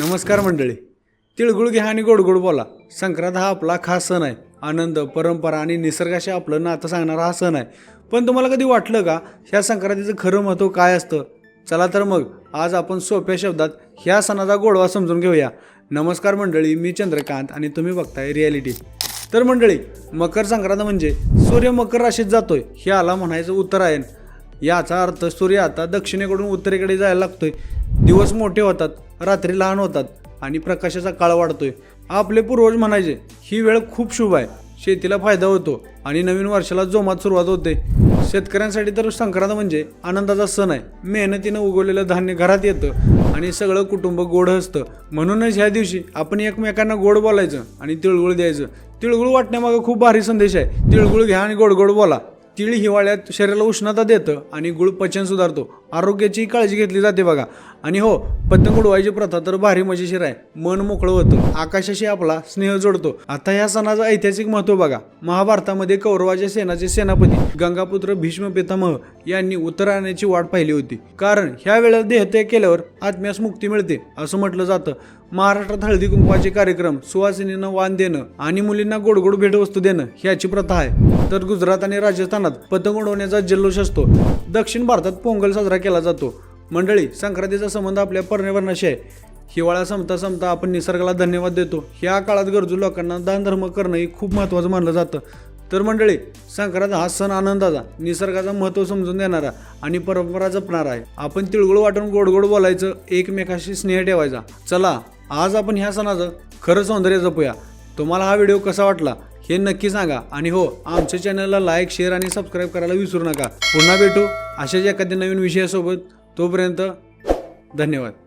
नमस्कार मंडळी. तिळगुळ घ्या आणि गोडगोड बोला. संक्रांत हा आपला खास सण आहे. आनंद परंपरा आणि निसर्गाशी आपलं नातं सांगणारा हा सण आहे. पण तुम्हाला कधी वाटलं का? ह्या संक्रांतीचं खरं महत्त्व काय असतं? चला तर मग आज आपण सोप्या शब्दात ह्या सणाचा गोडवा समजून घेऊया. नमस्कार मंडळी मी चंद्रकांत आणि तुम्ही बघताय रियालिटी. तर मंडळी मकर संक्रांत म्हणजे सूर्य मकर राशीत जातोय हे आला म्हणायचं उत्तरायण. याचा अर्थ सूर्य आता दक्षिणेकडून उत्तरेकडे जायला लागतोय. दिवस मोठे होतात रात्री लहान होतात आणि प्रकाशाचा काळ वाढतोय. आपले पूर्वज म्हणायचे ही वेळ खूप शुभ आहे. शेतीला फायदा होतो आणि नवीन वर्षाला जोमात सुरुवात होते. शेतकऱ्यांसाठी तर संक्रांत म्हणजे आनंदाचा सण आहे. मेहनतीनं उगवलेलं धान्य घरात येतं आणि सगळं कुटुंब गोड असतं म्हणूनच ह्या दिवशी आपण एकमेकांना गोड बोलायचं आणि तिळगुळ द्यायचं. तिळगुळ वाटण्यामागं खूप भारी संदेश आहे. तिळगुळ घ्या आणि गोड गोड बोला. तिळ हिवाळ्यात शरीराला उष्णता देतं आणि गुळ पचन सुधारतो. आरोग्याची काळजी घेतली जाते बघा. आणि हो पतंग उडवायची प्रथा तर भारी मजेशीर आहे. मन मोकळं होतं. आकाशाशी आपला स्नेह जोडतो. आता ह्या सणाचं ऐतिहासिक महत्त्व बघा. महाभारतामध्ये कौरवाच्या सेनाचे सेनापती गंगापुत्र भीष्म पितामह यांनी उत्तरायणाची वाट पाहिली होती. कारण ह्या वेळेला देहत्या केल्यावर आत्म्यास मुक्ती मिळते असं म्हटलं जातं. महाराष्ट्रात हळदी कुंकवाचे कार्यक्रम सुवासिनींना वाण देणं आणि मुलींना गोडगोड भेटवस्तू देणं ह्याची प्रथा आहे. तर गुजरात आणि राजस्थानात पतंग उडवण्याचा जल्लोष असतो. दक्षिण भारतात पोंगल साजरा केला जातो. मंडळी संक्रांतीचा संबंध आपल्या पर्यावरणाशी आहे. हिवाळा संपता संपता आपण निसर्गाला धन्यवाद देतो. ह्या काळात गरजू लोकांना दानधर्म करणं हे खूप महत्त्वाचं मानलं जातं. तर मंडळी संक्रांत हा सण आनंदाचा निसर्गाचं महत्त्व समजून देणारा आणि परंपरा जपणारा आहे. आपण तिळगुळ वाटून गोड गोड बोलायचं एकमेकाशी स्नेह ठेवायचा. चला आज आपण ह्या सणाचं खरं सौंदर्य जपूया. तुम्हाला हा व्हिडिओ कसा वाटला? हे नक्की सांगा. आणि हो आमच्या चॅनलला लाईक शेअर आणि सबस्क्राईब करायला विसरू नका. पुन्हा भेटू अशाच एखाद्या नवीन विषयासोबत. तोपर्यंत धन्यवाद.